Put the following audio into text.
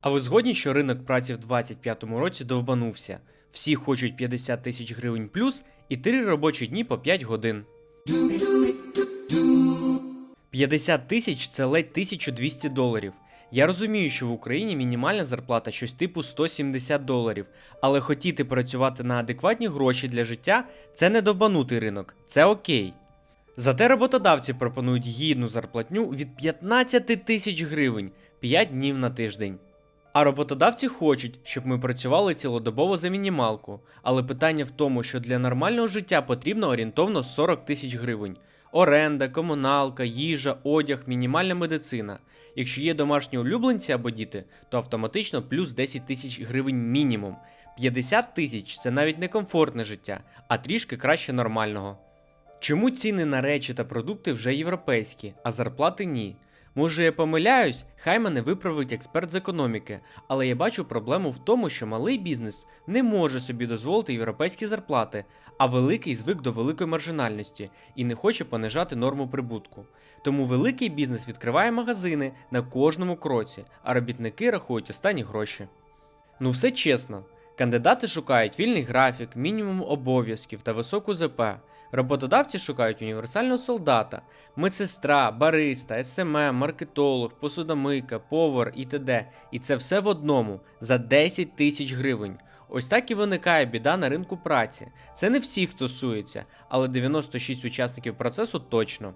А ви згодні, що ринок праці в 2025 році довбанувся? Всі хочуть 50 тисяч гривень плюс і 3 робочі дні по 5 годин. 50 тисяч це ледь 1200 доларів. Я розумію, що в Україні мінімальна зарплата щось типу 170 доларів, але хотіти працювати на адекватні гроші для життя це не довбанутий ринок, це окей. Зате роботодавці пропонують гідну зарплатню від 15 тисяч гривень 5 днів на тиждень. А роботодавці хочуть, щоб ми працювали цілодобово за мінімалку, але питання в тому, що для нормального життя потрібно орієнтовно 40 тисяч гривень. Оренда, комуналка, їжа, одяг, мінімальна медицина. Якщо є домашні улюбленці або діти, то автоматично плюс 10 тисяч гривень мінімум. 50 тисяч це навіть не комфортне життя, а трішки краще нормального. Чому ціни на речі та продукти вже європейські, а зарплати ні? Може, я помиляюсь, хай мене виправить експерт з економіки, але я бачу проблему в тому, що малий бізнес не може собі дозволити європейські зарплати, а великий звик до великої маржинальності і не хоче понижати норму прибутку. Тому великий бізнес відкриває магазини на кожному кроці, а робітники рахують останні гроші. Ну все чесно. Кандидати шукають вільний графік, мінімум обов'язків та високу ЗП. Роботодавці шукають універсального солдата, медсестра, бариста, СММ, маркетолог, посудомийка, повар і т.д. І це все в одному за 10 тисяч гривень. Ось так і виникає біда на ринку праці. Це не всіх стосується, але 96 учасників процесу точно.